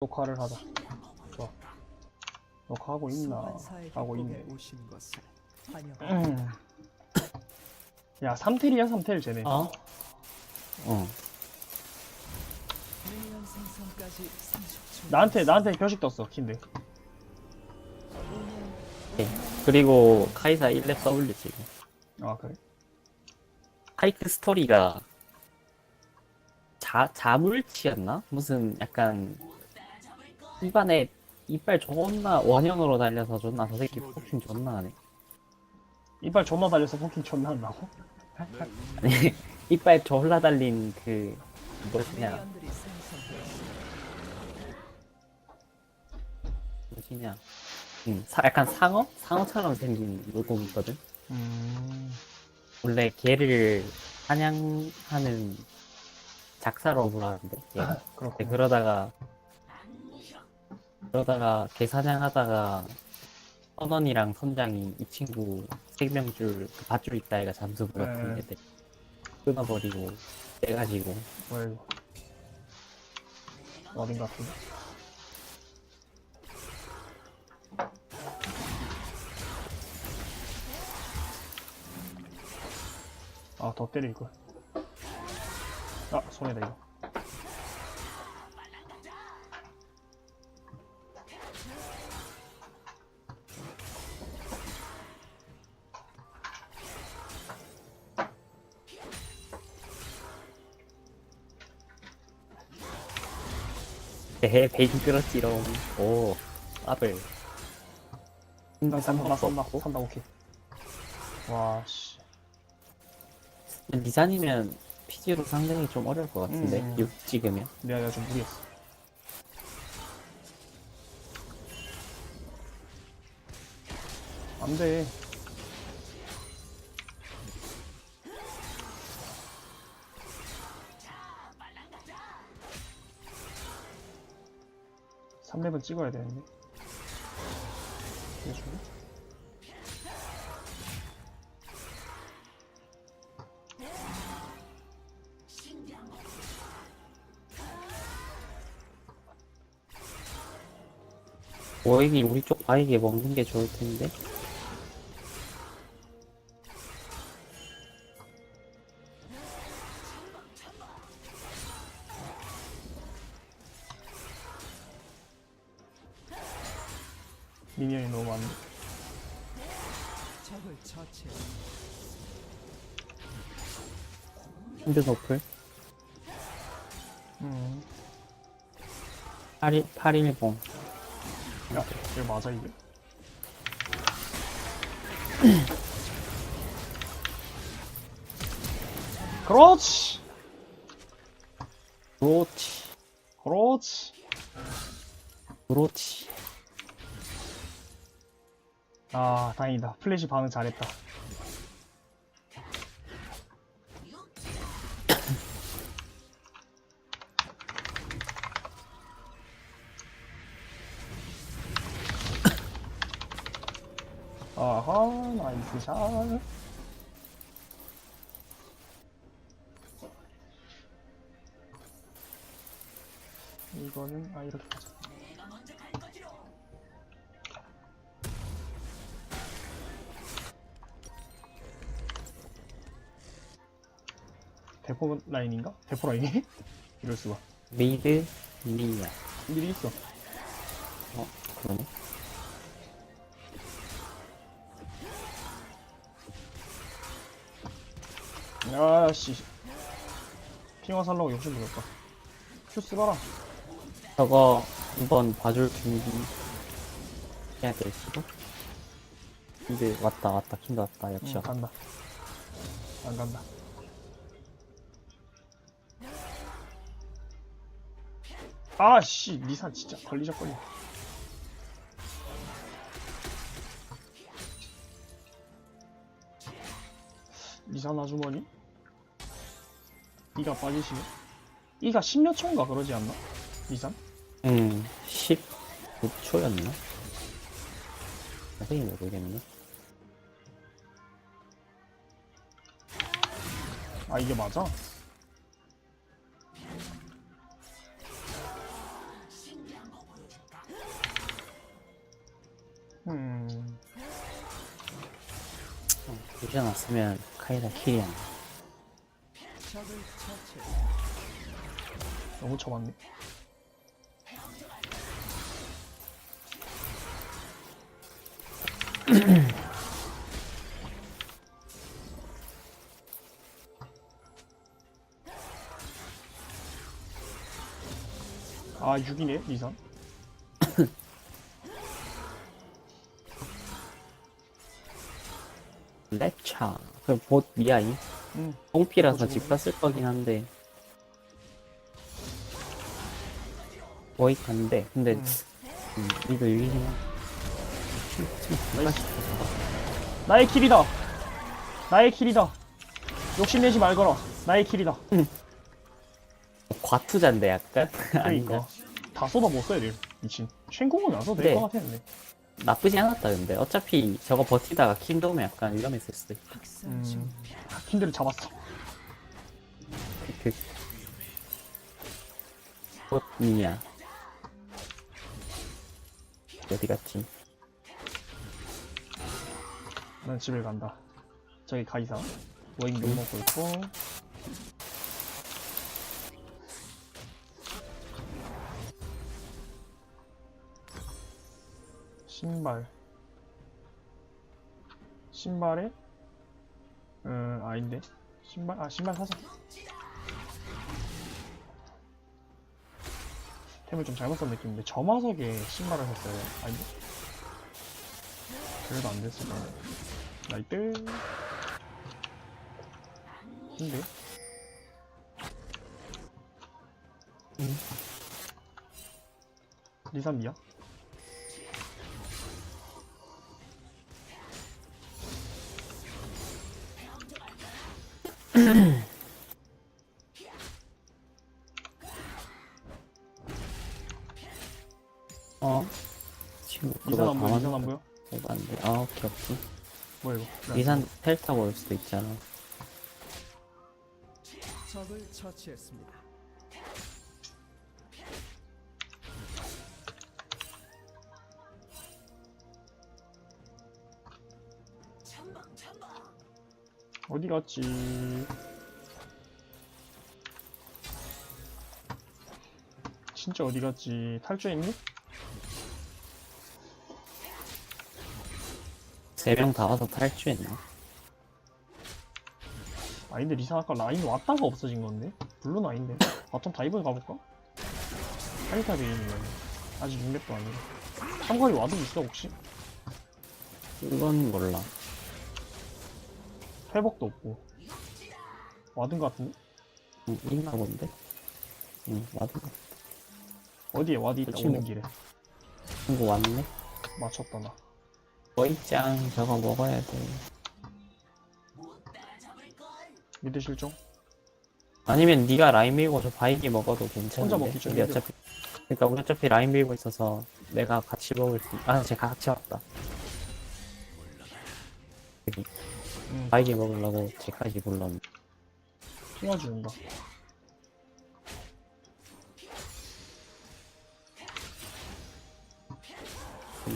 녹화를 하자. 좋아. 녹화하고 있나? 하고 있네. 음. 야, 3텔이야, 3텔 쟤네. 어? 어. 미니언 생성까지 30초. 나한테, 나한테 표식 떴어, 킨데. 오케이. 그리고 카이사 1렙 써올리 지금. 아, 그래? 하이크 스토리가 자, 자물치였나? 무슨 약간 입안에 이빨 존나 원형으로 달려서 존나 저 새끼 포킹 존나 하네. 이빨 존나 달려서 포킹 존나 한다고? 아니 이빨 졸라 달린 그 뭐냐. 뭐지냐 음, 사, 약간 상어? 상어처럼 생긴 물고기 있거든? 음. 원래 개를 사냥하는 작사로브라 하는데 얘가 네, 그렇군. 그러다가 그러다가 개 사냥하다가 선원이랑 선장이 이 친구 생명줄 그 밧줄 있다 애가 잠수 네. 애들 끊어버리고 빼가지고 뭐야, 이거. 어딘가 같은데? 아, 더 때릴 걸. 아, 손해다, 이거. 에 베이징 끌었지롱 오 아블 나 산다, 나 산다, 산다, 오케이. 와, 씨. 리산이면 PG로 상당히 좀 어려울 것 같은데 음. 6 찍으면 내가, 내가 좀 무리했어. 안 돼. 삼렙은 찍어야 되는데. 좋네. 오액이 우리 쪽 바에게 먹는 게 좋을 텐데 핸드 노플 음. 8 810 야, 이게 맞아, 이게? 그렇지! 그렇지 그렇지! 그렇지 아, 다행이다. 플래시 반응 잘했다. 아하, 나이스 샷. 이거는, 아, 이렇게 하자. 대포 라인인가? 대포 라인이? 이럴 수가. 미드 미야 일이 있어. 어 그러네 야씨. 핑화 살라고 욕심 부렸다. 큐 쓰봐라. 저거 한번 봐줄 준비 해야 될 수도 근데 왔다 왔다 킨다 왔다 역시 응, 왔다 간다. 안 간다. 아씨 리산 진짜 걸리적 걸려. 리산 아주머니? 2가 빠지시면 2가 10몇 초인가 그러지 않나? 2, 3? 응 19초였나? 자세히 모르겠네 아 이게 맞아? 음. 어, 루시안 왔으면 카이다 킬이야 너무 쳐맞네. 아 6이네 리산 랩차. 그봇 미아이. 응 뽕피라서 집 갔을 거긴 한데. 거의 간데. 근데, 음. 음, 이거 한. 나의 킬이다 나의 킬이다 욕심내지 말거라 나의 킬이다 과투자인데 약간? 아닌가? 그러니까 다 쏟아 못 써야 돼 미친 쉔공은 안 써도 네. 것 같았는데 나쁘지 않았다 근데. 어차피 저거 버티다가 킨도면 약간 위험했을 수도 있어 학살 음. 중. 킨드를 잡았어. 그 꽃이야. 어디 갔지? 난 집에 간다. 저기 가이사 워잉 욕 먹고 있고 신발. 신발에? 음 아닌데? 신발? 아 신발 사자 템을 좀 잘못 쓴 느낌인데 점화석에 신발을 샀어요. 아닌데? 그래도 안 됐을 거야. 나이트 근데 리산미야? 어? 지금 그거 안 보여? 리산 안다 보여? 만들었는데 아 오케이 오케이 뭐야 이거 리산 텔 타고 올 수도 있잖아 적을 처치했습니다. 어디 갔지? 진짜 어디 갔지? 탈주했니? 세 명 다 와서 탈주했나? 아닌데 리산 아까 라인 왔다가 없어진 건데? 블루는 아닌데? 바텀 다이브 가볼까? 하이타 베인이면 아직 6렙도 아니고 참가리 와도 있어 혹시? 그건 몰라 회복도 없고 와든 것 같은데? 응, 있나 본데? 응 와도 어디에 와드 있다 그치, 오는 뭐. 길에 친구 왔네 맞췄다 나 거이짱 저거 먹어야 돼 미드 실종? 아니면 네가 라인 밀고 저 바이기 먹어도 괜찮은데 혼자 먹기 좀 우리 힘들어. 어차피 그러니까 우리 어차피 라인 밀고 있어서 내가 같이 먹을 수 아, 제가 같이 왔다 여기 응 바이기 먹으려고 제까지 불렀는데 핑화주는다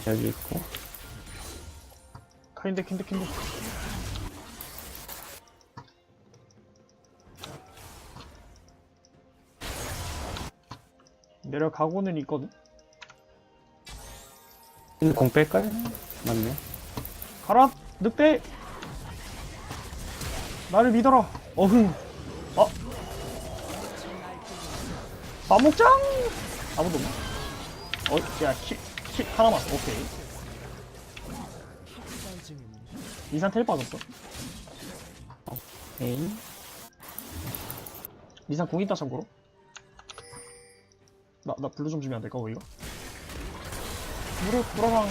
저기 있고 카인데 킨데 킨데 내려가고는 있거든? 근데 공 뺄걸? 맞네 가라! 늑대! 나를 믿어라! 어흥! 어? 마목장! 아무도 없나? 어, 야, 키, 키, 하나만. 오케이. 이산 텔 빠졌어. 에이 이산 궁 있다, 참고로. 나, 나 블루 좀 주면 안 될까, 오히려? 물에 불어랑.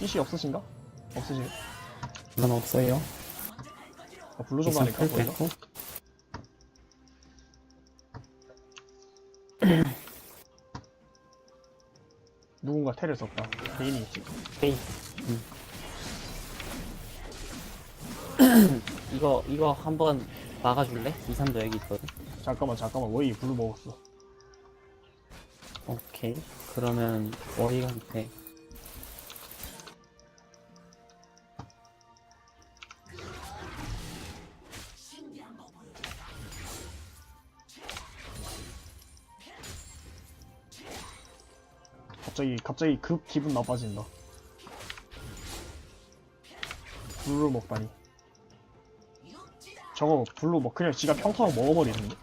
CC 없으신가? 없으시네. 그건 없어요 아, 블루 좀 가니까, 풀 오히려. 뺐고 누군가 텔을 썼다. 개인이 있지. 에이 이거 이거 한번 막아줄래? 2, 3도 여기 있거든 잠깐만, 잠깐만. 왜이 블루 먹었어? 오케이. 그러면 워익한테 갑자기 갑자기 급 기분 나빠진다. 블루 먹다니. 저거 블루 뭐 그냥 지가 평타로 먹어버리는데.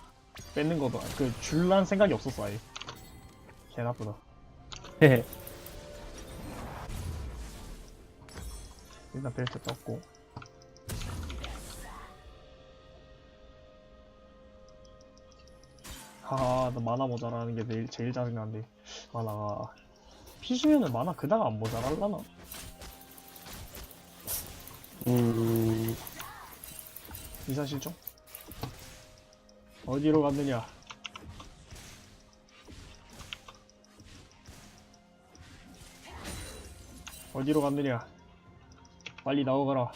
뺏는 거도 그 줄란 생각이 없었어 아예. 개 나쁘다. 일단 벨트 떴고. 하하 나 만화 모자라는 게 제일, 제일 짜증나는데 만화가 피시면은 만화 그다가 안 모자랄라나? 음 이사 실종? 어디로 갔느냐? 어디로 갔느냐? 빨리 나오거라.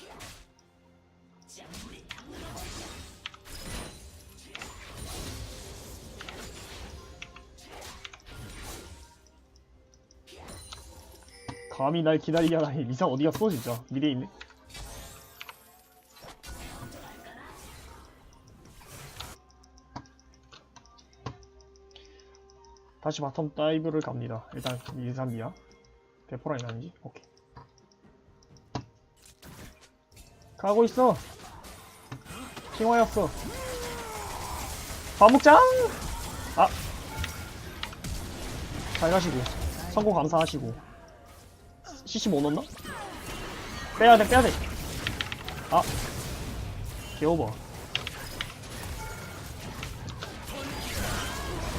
감히 날 기다리게 하다니 리사 어디 갔어 진짜 미래에 있네 다시 바텀 다이브를 갑니다. 일단 리산디아 대포라인 아니지? 오케이. 가고 있어. 킹화였어. 과묵장! 아! 잘 가시고. 성공 감사하시고. CC 못 넣나? 빼야돼, 빼야돼. 아. 개오버.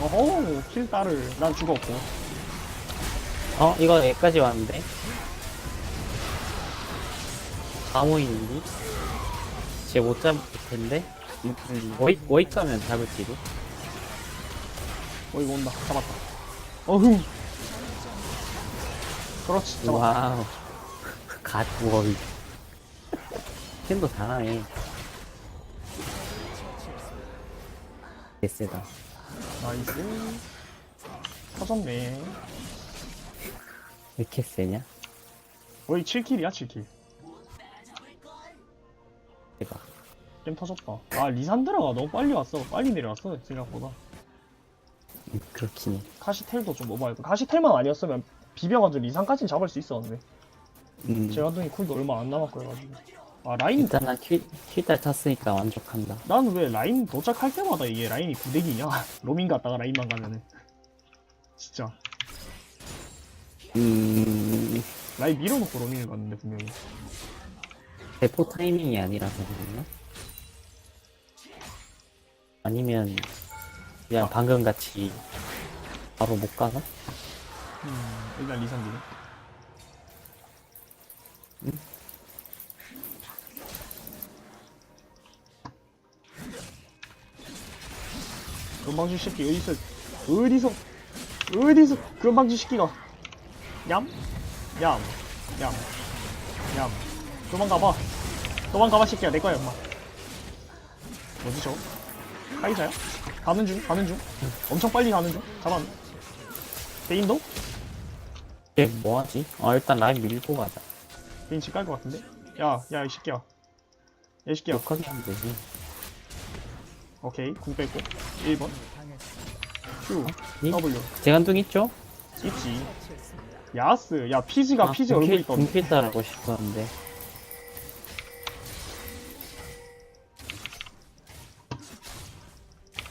어허, 킬 따를. 난 죽었고. 어 이거 여기까지 왔는데 다 모이는데 쟤못 잡을 텐데 음, 음, 워익 워익 가면 잡을지도 어, 이거 온다. 잡았다. 어흥. 그렇지, 잡았다. 와우 갓 워익 캔도 잘하네 개쎄다 나이스. 터졌네. 왜 이렇게 세냐 거의 7킬이야, 7킬. 대박 게임 터졌다. 아, 리산드라가 너무 빨리 왔어. 빨리 내려왔어, 생각보다. 음, 그렇긴 해 카시텔도 좀 오버했고. 카시텔만 아니었으면 비벼가지고 리산까지는 잡을 수 있었는데. 음, 제가동이 쿨도 얼마 안 남았고 해가지고. 아, 라인, 일단 나 킬, 킬달 탔으니까 만족한다 나는 왜 라인 도착할 때마다 이게 라인이 부대기냐? 로밍 갔다가 라인만 가면은. 진짜. 음 라인 밀어놓고 로밍을 갔는데, 분명히. 대포 타이밍이 아니라서 그랬나? 아니면 그냥 방금 같이 바로 못 가나? 음, 일단 리산디네. 금방지 새끼 어디서 어디서 어디서 금방지 새끼가 얌? 얌, 얌, 얌. 도망가봐. 도망가봐 새끼야 내 거야 엄마. 뭐지 저? 카이사야? 가는 중, 가는 중. 엄청 빨리 가는 중. 잡았네. 개인도? 얘 뭐하지? 어 일단 라인 밀고 가자 개인 집갈 것 같은데? 야, 야, 이 새끼야. 야, 이 새끼야. 욕하게 하면 되지 오케이, 궁 뺐고. 1번. Q, 이? W. 재간둥 있죠? 있지. 야스. 야, 피지가 피지 얼굴 있던데. 궁필 따라고 싶었는데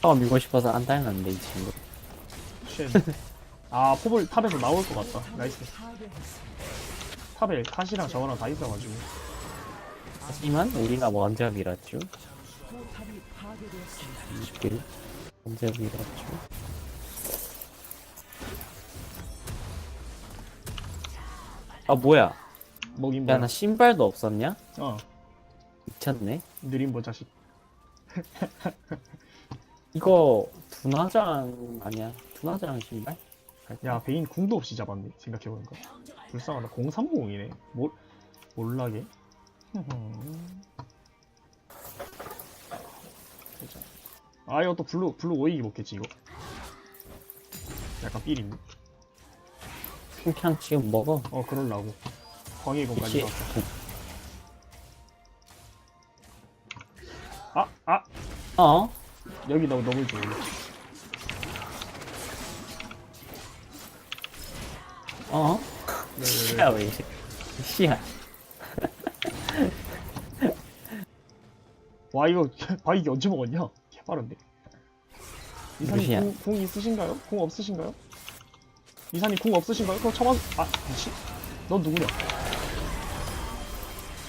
타워 밀고 싶어서 안 달랐는데 이 친구 쉣. 아, 포블 탑에서 나올 것 같다. 나이스. 탑에 탓이랑 저거랑 다 있어가지고. 하지만 우리가 먼저 밀었죠. 20킬 먼저 밀었죠 아 뭐야 먹인 야. 나 신발도 없었냐? 어, 미쳤네 느린 뭐 자식. 이거 두나장 아니야 두나장 신발? 야, 베인 궁도 없이 잡았네. 생각해보니까. 불쌍하다. 030이네. 몰, 몰라게. 아, 이거 또 블루, 블루 오이기 먹겠지, 이거. 약간 삘인데? 그냥 지금 먹어. 어, 그럴라고. 광해 공까지 그치? 나왔어. 아, 아! 어? 여기 너무, 너무 좋아. 어? 시야 왜 이래? 시야. 와, 이거, 바이기 언제 먹었냐? 개빠른데. 이사님 무시야. 궁, 궁 있으신가요? 궁 없으신가요? 이사님 궁 없으신가요? 그럼 쳐만, 아, 미치. 넌 누구냐?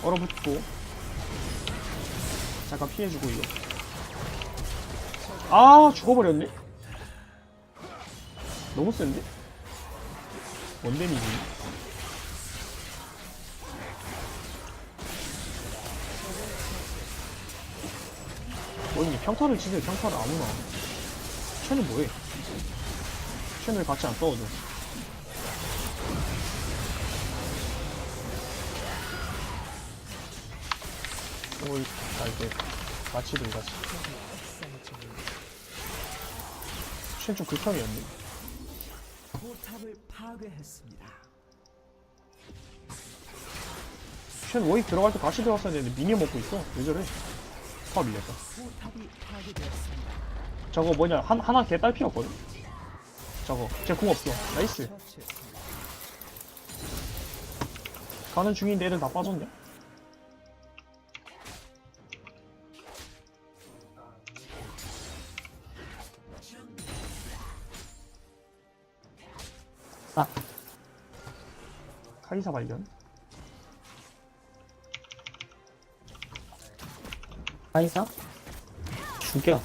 얼어붙고. 잠깐 피해주고, 이거. 아, 죽어버렸네? 너무 센데? 원데미지. 뭐니 평타를 치세요. 평타를 아무나? 쟤는 뭐해? 쟤는 같이 안 싸워줘 오이 자 이제 같이 들같이 쟤좀 극혐이었네 포탑을 파괴했습니다. 쟤는 워익 들어갈 때 같이 들어갔어야 되는데 미니언 먹고 있어 왜 저래 파 밀렸다 포탑이 파괴되었습니다. 저거 뭐냐 한, 하나 개 딸 필요 없거든 저거 쟤궁 없어 나이스. 가는 중인데 애들 다 빠졌냐? 카이사 발견 카이사? 죽여.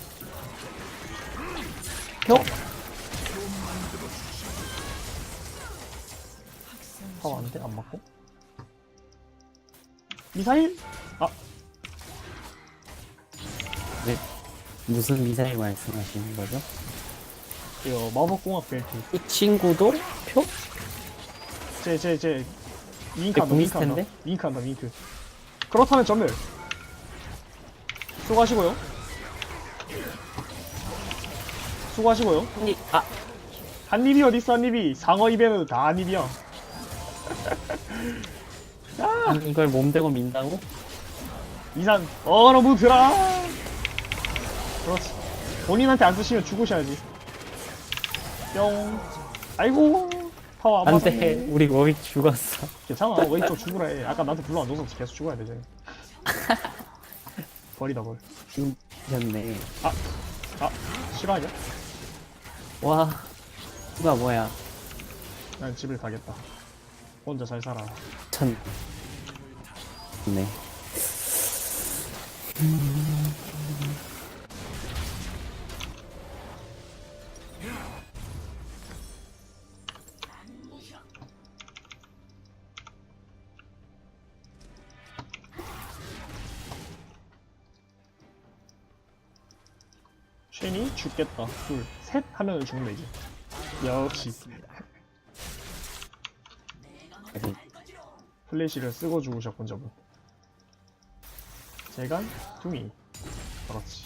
표? 파워 안 돼? 안 맞고? 미사일? 아 네. 무슨 미사일 말씀하시는 거죠? 이거 마법공학 벨트 이 친구도 표? 쟤쟤쟤 윙크한다 네, 공이스 윙크한다 텐데? 윙크한다 윙크. 그렇다면 전멸. 수고하시고요. 수고하시고요. 이, 아, 한입이 어딨어 한입이? 상어 입에는 다 한입이야. 아니, 이걸 몸대고 민다고? 이산 얼어붙으라. 그렇지. 본인한테 안 쓰시면 죽으셔야지. 뿅. 아이고 파워 안안 맞았네 돼. 우리 워익 죽었어. 괜찮아 왜또 죽으라 해 아까 나한테 불러 안 줘서 계속 죽어야 되지 버리다 버려 죽였네. 아 싫어하냐? 와, 누가 뭐야. 난 집을 가겠다 혼자 잘 살아 천. 네. 죽겠다. 둘 셋 하면은 죽는다 이제. 역시. 플래시를 쓰고 죽으셨군 저분. 재간 둥이. 그렇지.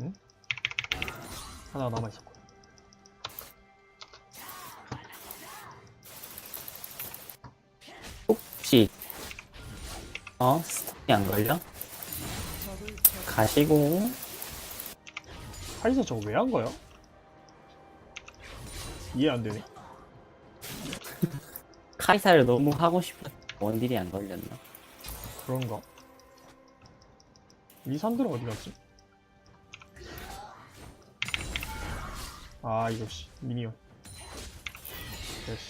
응? 하나 남아있었고 혹시, 어? 스톱이 안 걸려? 가시고, 카이사 저거 왜 한 거야? 이해 안 되네 카이사를 너무 하고 싶어. 원딜이 안 걸렸나? 그런가? 리산드라 어디 갔지? 아 이거 씨 미니언 됐어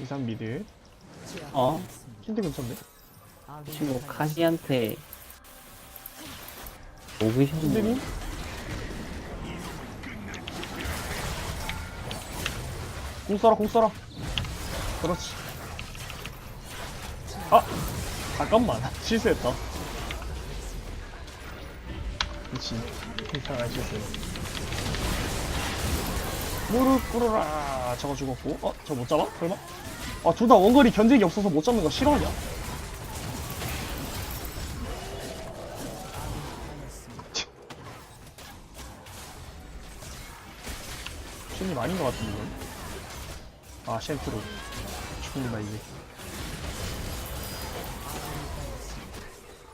이산 미드 어? 힌트 근처인데? 혹시 뭐 카시한테 오그셨네. 힌드님? 공 써라 공 써라 그렇지 아 잠깐만 실수했다 미친 이상한 실수 무릎 꿇어라 저거 죽었고 어? 저거 못 잡아? 설마? 아둘 다 원거리 견제기 없어서 못 잡는 거 싫어하냐? 것 같은데 아 쉔트로. 죽는다 이제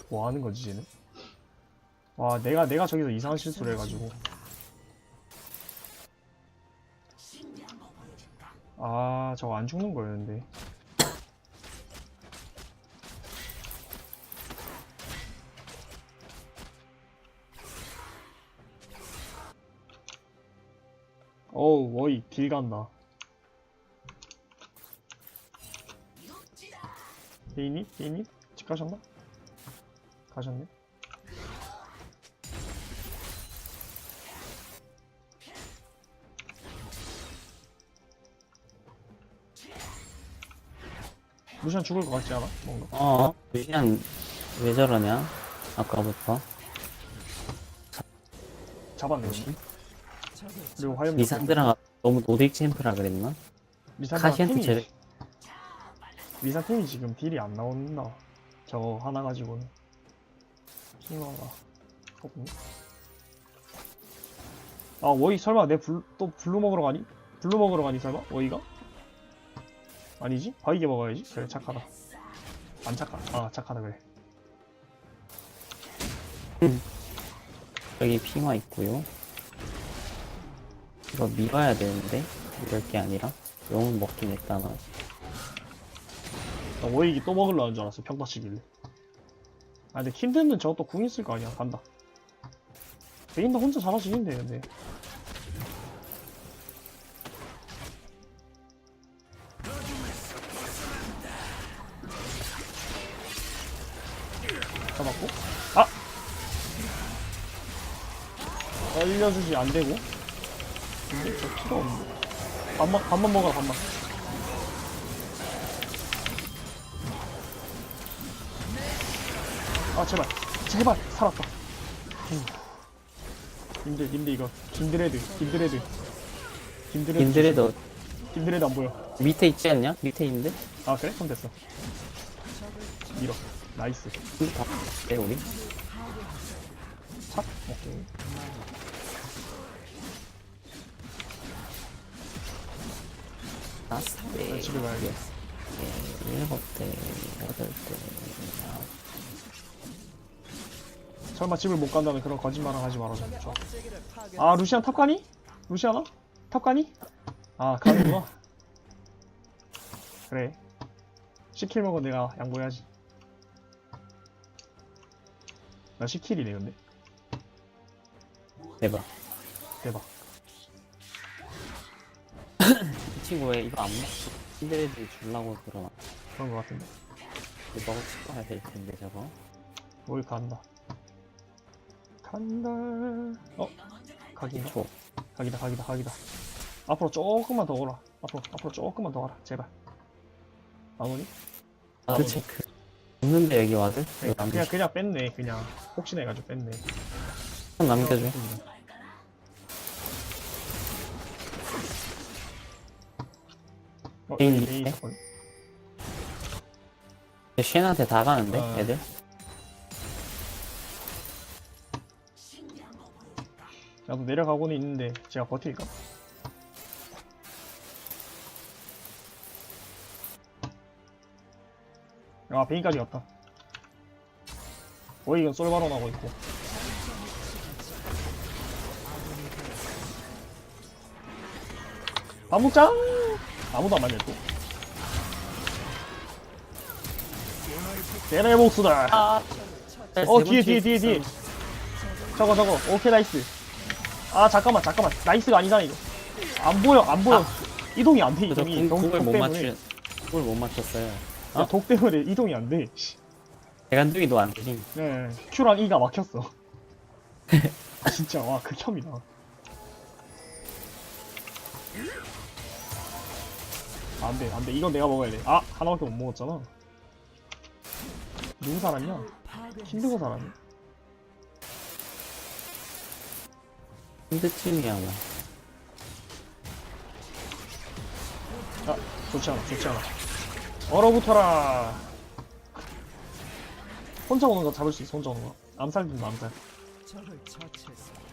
뭐 하는 거지 쟤는? 와 내가 내가 저기서 이상한 실수를 해가지고. 아 저거 안 죽는 거였는데 어우 워이 길 간다 개인님? 개인님? 집 가셨나? 가셨네 루시안 죽을 것 같지 않아? 뭔가 어, 루시안 왜 저러냐? 아까부터. 잡았네 뭐지? 그리고 화염 리산드라가 너무 노덱 챔프라 그랬나? 리산드라 카시한테 팀이 제일 리산 팀이 지금 딜이 안 나온다 저거 하나 가지고는 킹화가 없네 아 워이 설마 내또 블루 먹으러 가니? 블루 먹으러 가니 설마? 워이가? 아니지? 바위게 먹어야지 그래 착하다 안 착하다 아 착하다 그래 여기 핑화 있고요. 이거 밀어야 되는데? 이럴 게 아니라? 용은 먹긴 했다 나. 나 워이기 또 먹으려는 줄 알았어 평타 치길래 아 근데 킨드는 또궁 있을 거 아니야. 간다. 베인도 혼자 잘하시는데 근데. 잡았고. 아! 알려주지 안되고 필요 없는데 밥만, 밥만 먹어라 밥만. 아 제발. 제발 살았다. 음. 님들 님들 이거. 김드레드 김드레드. 김드레드. 인드레도 김드레드 안 보여. 밑에 있지 않냐? 밑에 있는데? 아 그래? 그럼 됐어. 밀어. 나이스. 다 네, 우리? 착 오케이 다섯 나 대, 집에 가야겠 네, 일곱 대, 여덟 대, 설마 집을 못 간다는 그런 거짓말을 하지 말아줘 좋아. 아 루시안 탑 가니? 루시아나? 탑 가니? 아 가는구나 그래 10킬 먹은 내가 양보해야지 나 10킬이네 근데 대박. 대박 이 친구 왜 이거 안 먹고 인드레드 주려고 그러나? 그런 거 같은데 이거 먹어 치워야 될 텐데 저거. 뭘 간다 간다 어? 각인가? 초. 각이다 각이다 각이다 앞으로 조금만 더 오라 앞으로 앞으로 조금만 더 와라 제발 나오니? 와드 체크. 없는데 여기 와드? 그냥, 그냥 뺐네 그냥 혹시나 해가지고 뺐네 좀 남겨줘. 어, 개인 여기 밑에? 개인 있었거든. 쉔한테 다 가는데 어. 애들? 나도 내려가고는 있는데 제가 버틸까? 아 베인까지 갔다 거의 이건 솔바로 나고 있고 아무짱 아무도 안 맞네 또. 내내 복수다. 아, 어 뒤에 뒤에 뒤에 뒤에. 저거 저거. 오케이 나이스. 아 잠깐만 잠깐만. 나이스가 아니잖아 이거. 안 보여 안 보여. 이동이 안돼 저 이동이. 궁- 궁을 못 때문에. 맞추, 궁을 못 맞췄어요. 야, 독 때문에 이동이 안돼. 대간둥이도 안 되지. 네 Q랑 E가 막혔어. 아, 진짜. 와 극혐이다. 아, 안돼 안돼. 이건 내가 먹어야 돼아 하나밖에 못 먹었잖아. 누구 살았냐 힘들고 살았네. 힘드쯤이야 뭐. 아 좋지 않아 좋지 않아. 얼어붙어라. 혼자 오는 거 잡을 수 있어 혼자 오는 거. 암살 좀 암살.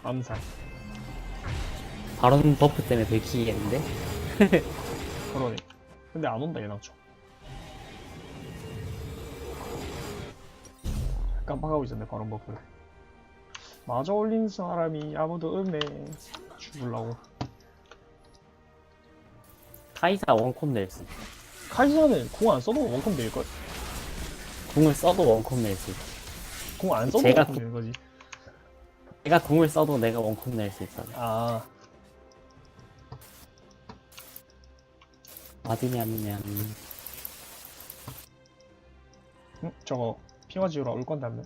암살. 바론 버프 때문에 들키겠는데? 그러네. 근데 안 온다 얘나죠. 깜빡하고 있었네 바론 버프를. 마저 올린 사람이 아무도 없네. 죽을라고. 카이사 원콤 낼수 카이사는 공 안 써도 원컴 될걸? 궁을 써도 원콤 낼수 있어 공안 써도 제가 원컴 구- 되는 거지. 내가 궁을 써도 내가 원콤 낼 수 있어 아, 어디냐면 응? 저거 핑화 지우라 올 건데 한 명.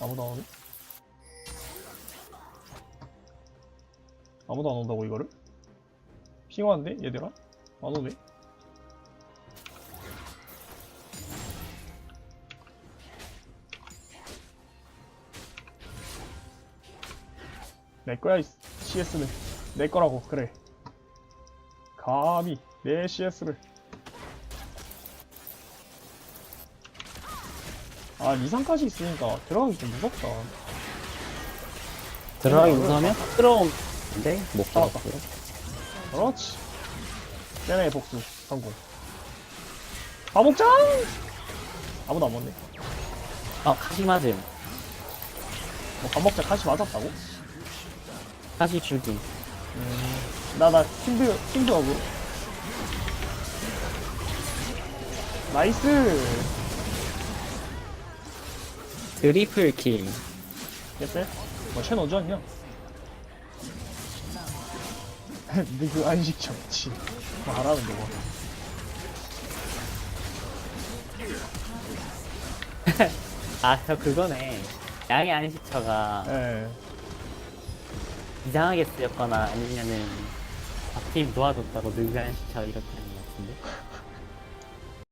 아무도 안 오네? 아무도 안 온다고 이거를? 핑화인데 얘들아? 안 오네? 내 거야 이 CS는 내 거라고 그래 감히 내 CS를. 아 이상까지 있으니까 들어가기 좀 무섭다. 들어가기 어, 무서우면? 들어오는데 못 잡았다. 그렇지. 쟤네 복수 성공. 바목장! 아무도 안 먹네. 아 카시 맞음. 뭐 밥먹자. 다시 맞았다고? 카시 죽임 나나 킹드 어그 나이스! 트리플 킬. 됐어? 뭐 쟤는 언제 왔냐? 너그 안식 정치. 뭐 하라는 거고 아저 그거네. 양의 안식처가 예. 이상하게 쓰였거나 아니면은 앞팀 도와줬다고 늙은 안식처 이렇게 하는 것 같은데